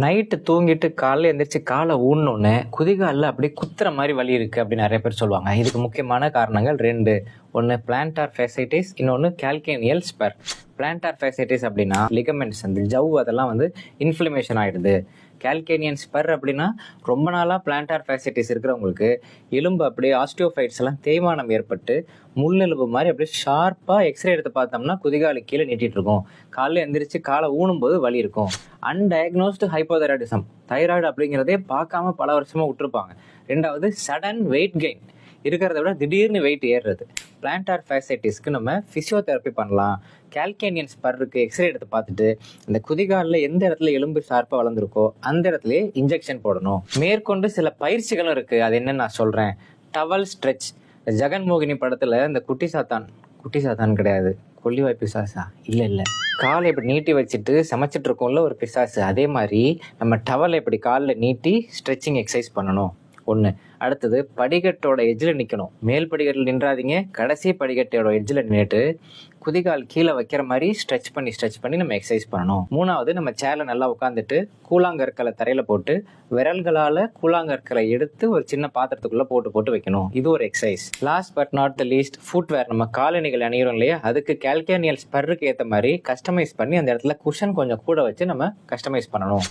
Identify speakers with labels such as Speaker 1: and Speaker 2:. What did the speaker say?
Speaker 1: Night தூங்கிட்டு காலைல எந்திரிச்சு காலை ஊன்னொன்னே குதிகாலில் அப்படியே குத்துற மாதிரி வலி இருக்குது அப்படின்னு நிறைய பேர் சொல்லுவாங்க. இதுக்கு முக்கியமான காரணங்கள் ரெண்டு. ஒன்று பிளான்டார் ஃபேசைட்டிஸ் இன்னொன்று கால்கேனியல் ஸ்பெர் பிளான்டார் ஃபேசைட்டிஸ் அப்படின்னா லிகமெண்ட்ஸ் அந்த ஜவ் அதெல்லாம் வந்து இன்ஃப்ளமேஷன் ஆகிடுது கால்கேனியன் ஸ்பெர் அப்படின்னா ரொம்ப நாளாக பிளான்டார் ஃபேசைட்டிஸ் இருக்கிறவங்களுக்கு எலும்பு அப்படியே ஆஸ்டியோஃபைட்ஸ் எல்லாம் தேய்மானம் ஏற்பட்டு முள்ளெலும்பு மாதிரி அப்படியே ஷார்ப்பாக எக்ஸ்ரே எடுத்து பார்த்தோம்னா குதிகாலு கீழே நீட்டிட்டு இருக்கும். காலைல எந்திரிச்சு காலை ஊனும் போது வலி இருக்கும். அன்டயக்னோஸ்டு ஹைப்போதைராய்டிசம் தைராய்டு அப்படிங்கிறதே பார்க்காம பல வருஷமாக விட்டுருப்பாங்க. ரெண்டாவது சடன் வெயிட் கெயின் இருக்கிறத விட திடீர்னு வெயிட் ஏறுறது. பிளான்டார் ஃபேசைட்டிஸ்க்கு நம்ம ஃபிசியோதெரப்பி பண்ணலாம். கால்கேனியன் ஸ்பர்ருக்கு எக்ஸ்ரே எடுத்து பார்த்துட்டு இந்த குதிகாலில் எந்த இடத்துல எலும்பு ஷார்ப்பாக வளர்ந்துருக்கோ அந்த இடத்துல இன்ஜெக்ஷன் போடணும். மேற்கொண்டு சில பயிற்சிகளும் இருக்குது அது என்னன்னு நான் சொல்கிறேன் டவல் ஸ்ட்ரெச் ஜெகன்மோகினி படத்தில் இந்த குட்டி சாத்தான் குட்டி சாத்தான் கிடையாது. கொல்லிவாய் பிசாசா? இல்லை இல்லை. காலை இப்படி நீட்டி வச்சுட்டு சமைச்சிட்டு இருக்கோம்ல ஒரு பிசாசு. அதே மாதிரி நம்ம டவலை இப்படி காலில் நீட்டி ஸ்ட்ரெச்சிங் எக்ஸசைஸ் பண்ணணும். ஒன்று அடுத்தது படிக்கட்டோட எஜ்ஜில் நிற்கணும் மேல் படிக்கட்டில் நின்றாதீங்க. கடைசி படிக்கட்டோட எஜ்ஜில் நின்றுட்டு குதிகால் கீழே வைக்கிற மாதிரி ஸ்ட்ரெச் பண்ணி ஸ்ட்ரெச் பண்ணி நம்ம எக்ஸசைஸ் பண்ணணும். மூணாவது நம்ம சேரில் நல்லா உட்காந்துட்டு கூழாங்கற்களை தரையில் போட்டு விரல்களால் கூழாங்கற்களை எடுத்து ஒரு சின்ன பாத்திரத்துக்குள்ளே போட்டு போட்டு வைக்கணும். இது ஒரு exercise last but not the least footwear நம்ம காலணிகள் அணிகிறோம் இல்லையா? அதுக்கு கேல்கேனியல் ஸ்பர்ருக்கு ஏற்ற மாதிரி கஸ்டமைஸ் பண்ணி அந்த இடத்துல குஷன் கொஞ்சம் கூட வச்சு நம்ம கஸ்டமைஸ் பண்ணணும்.